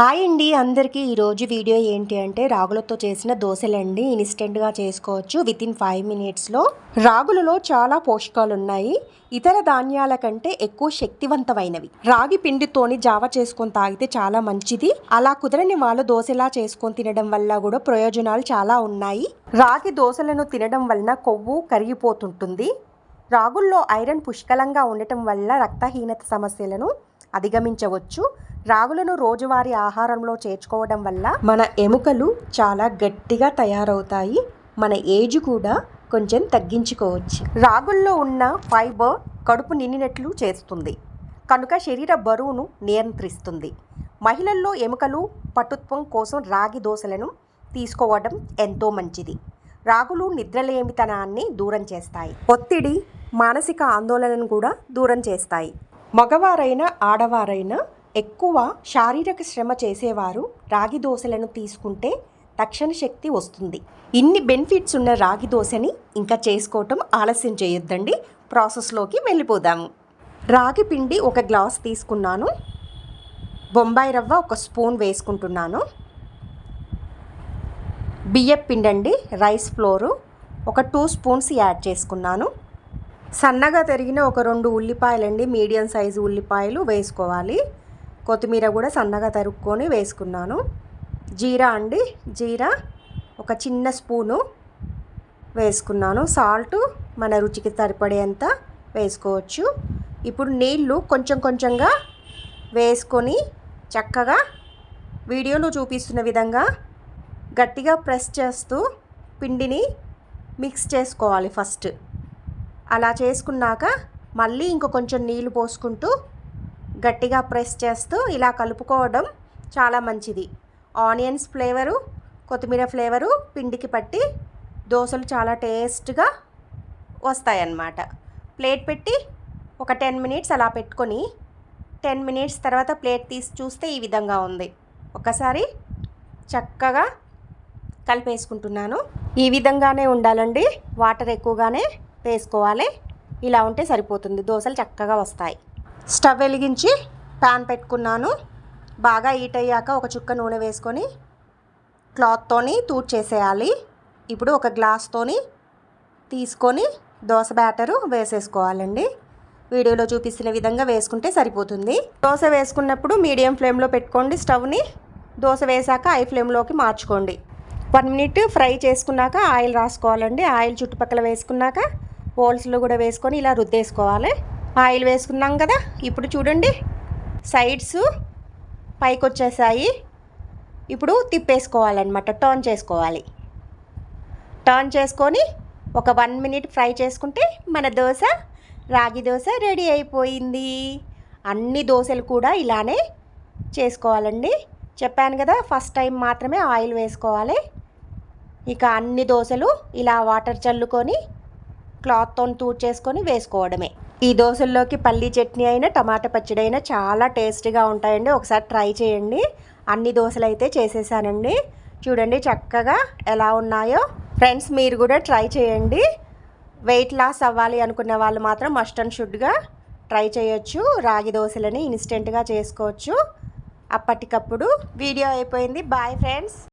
Hi అండి అందరికీ ఈరోజు వీడియో ఏంటి అంటే రాగులతో చేసిన దోశలండి. ఇన్స్టెంట్గా చేసుకోవచ్చు. విత్ ఇన్ ఫైవ్ మినిట్స్లో. రాగులలో చాలా పోషకాలు ఉన్నాయి ఇతర ధాన్యాల కంటే ఎక్కువ శక్తివంతమైనవి. రాగి పిండితోని జావ చేసుకొని తాగితే చాలా మంచిది. అలా కుదరని వాళ్ళు దోశలా చేసుకొని తినడం వల్ల కూడా ప్రయోజనాలు చాలా ఉన్నాయి. రాగి దోశలను తినడం వలన కొవ్వు కరిగిపోతుంటుంది. రాగుల్లో ఐరన్ పుష్కలంగా ఉండటం వల్ల రక్తహీనత సమస్యలను అధిగమించవచ్చు. రాగులను రోజువారీ ఆహారంలో చేర్చుకోవడం వల్ల మన ఎముకలు చాలా గట్టిగా తయారవుతాయి. మన ఏజ్ కూడా కొంచెం తగ్గించుకోవచ్చు. రాగుల్లో ఉన్న ఫైబర్ కడుపు నిండినట్లు చేస్తుంది. కనుక శరీర బరువును నియంత్రిస్తుంది. మహిళల్లో ఎముకలు పటుత్వం కోసం రాగి దోశలను తీసుకోవడం ఎంతో మంచిది. రాగులు నిద్రలేమితనాన్ని దూరం చేస్తాయి. ఒత్తిడి మానసిక ఆందోళనను కూడా దూరం చేస్తాయి. మగవారైనా ఆడవారైనా ఎక్కువ శారీరక శ్రమ చేసేవారు రాగి దోశలను తీసుకుంటే తక్షణ శక్తి వస్తుంది. ఇన్ని బెనిఫిట్స్ ఉన్న రాగి దోశని ఇంకా చేసుకోవటం ఆలస్యం చేయొద్దండి. ప్రాసెస్లోకి వెళ్ళిపోదాము. రాగి పిండి ఒక గ్లాస్ తీసుకున్నాను. బొంబాయి రవ్వ ఒక స్పూన్ వేసుకుంటున్నాను. బియ్యం పిండండి రైస్ ఫ్లోరు ఒక టూ స్పూన్స్ యాడ్ చేసుకున్నాను. సన్నగా తరిగిన ఒక రెండు ఉల్లిపాయలండి మీడియం సైజు ఉల్లిపాయలు వేసుకోవాలి. కొత్తిమీర కూడా సన్నగా తరుక్కొని వేసుకున్నాను. జీరా అండి జీరా ఒక చిన్న స్పూను వేసుకున్నాను. సాల్ట్ మన రుచికి సరిపడేంత వేసుకోవచ్చు. ఇప్పుడు నీళ్ళు కొంచెం కొంచెంగా వేసుకొని చక్కగా వీడియోలో చూపిస్తున్న విధంగా గట్టిగా ప్రెస్ చేస్తూ పిండిని మిక్స్ చేసుకోవాలి ఫస్ట్. అలా చేసుకున్నాక మళ్ళీ ఇంకో కొంచెం నీళ్ళు పోసుకుంటూ గట్టిగా ప్రెస్ చేస్తూ ఇలా కలుపుకోవడం చాలా మంచిది. ఆనియన్స్ ఫ్లేవరు కొత్తిమీర ఫ్లేవరు పిండికి పట్టి దోశలు చాలా టేస్ట్గా వస్తాయన్నమాట. ప్లేట్ పెట్టి ఒక టెన్ మినిట్స్ అలా పెట్టుకొని టెన్ మినిట్స్ తర్వాత ప్లేట్ తీసి చూస్తే ఈ విధంగా ఉంది. ఒకసారి చక్కగా కలిపేసుకుంటున్నాను. ఈ విధంగానే ఉండాలండి. వాటర్ ఎక్కువగానే వేసుకోవాలి. ఇలా ఉంటే సరిపోతుంది. దోశలు చక్కగా వస్తాయి. స్టవ్ వెలిగించి ప్యాన్ పెట్టుకున్నాను. బాగా హీట్ అయ్యాక ఒక చుక్క నూనె వేసుకొని క్లాత్తోని చేసేయాలి ఇప్పుడు ఒక గ్లాస్తోని తీసుకొని దోశ బ్యాటరు వేసేసుకోవాలండి. వీడియోలో చూపిస్తున్న విధంగా వేసుకుంటే సరిపోతుంది. దోశ వేసుకున్నప్పుడు మీడియం ఫ్లేమ్లో పెట్టుకోండి స్టవ్ని. దోశ వేసాక ఐ ఫ్లేమ్లోకి మార్చుకోండి. వన్ మినిట్ ఫ్రై చేసుకున్నాక ఆయిల్ రాసుకోవాలండి. ఆయిల్ చుట్టుపక్కల వేసుకున్నాక హోల్స్లో కూడా వేసుకొని ఇలా రుద్దేసుకోవాలి. ఆయిల్ వేసుకున్నాం కదా ఇప్పుడు చూడండి సైడ్స్ పైకి వచ్చేసాయి ఇప్పుడు తిప్పేసుకోవాలన్నమాట టర్న్ చేసుకోవాలి. టర్న్ చేసుకొని ఒక వన్ మినిట్ ఫ్రై చేసుకుంటే మన దోశ రాగి దోశ రెడీ అయిపోయింది. అన్ని దోశలు కూడా ఇలానే చేసుకోవాలండి. చెప్పాను కదా ఫస్ట్ టైం మాత్రమే ఆయిల్ వేసుకోవాలి. ఇక అన్ని దోశలు ఇలా వాటర్ చల్లుకొని క్లాత్తో చేసుకొని వేసుకోవడమే. ఈ దోశల్లోకి పల్లీ చట్నీ అయినా టమాటా పచ్చడి అయినా చాలా టేస్టీగా ఉంటాయండి. ఒకసారి ట్రై చేయండి. అన్ని దోశలు అయితే చేసేసానండి. చూడండి చక్కగా ఎలా ఉన్నాయో. ఫ్రెండ్స్ మీరు కూడా ట్రై చేయండి. వెయిట్ లాస్ అవ్వాలి అనుకున్న వాళ్ళు మాత్రం మస్ట్ అండ్ షుడ్గా ట్రై చేయొచ్చు. రాగి దోశలని ఇన్స్టెంట్గా చేసుకోవచ్చు. అప్పటికప్పుడు వీడియో అయిపోయింది. Bye friends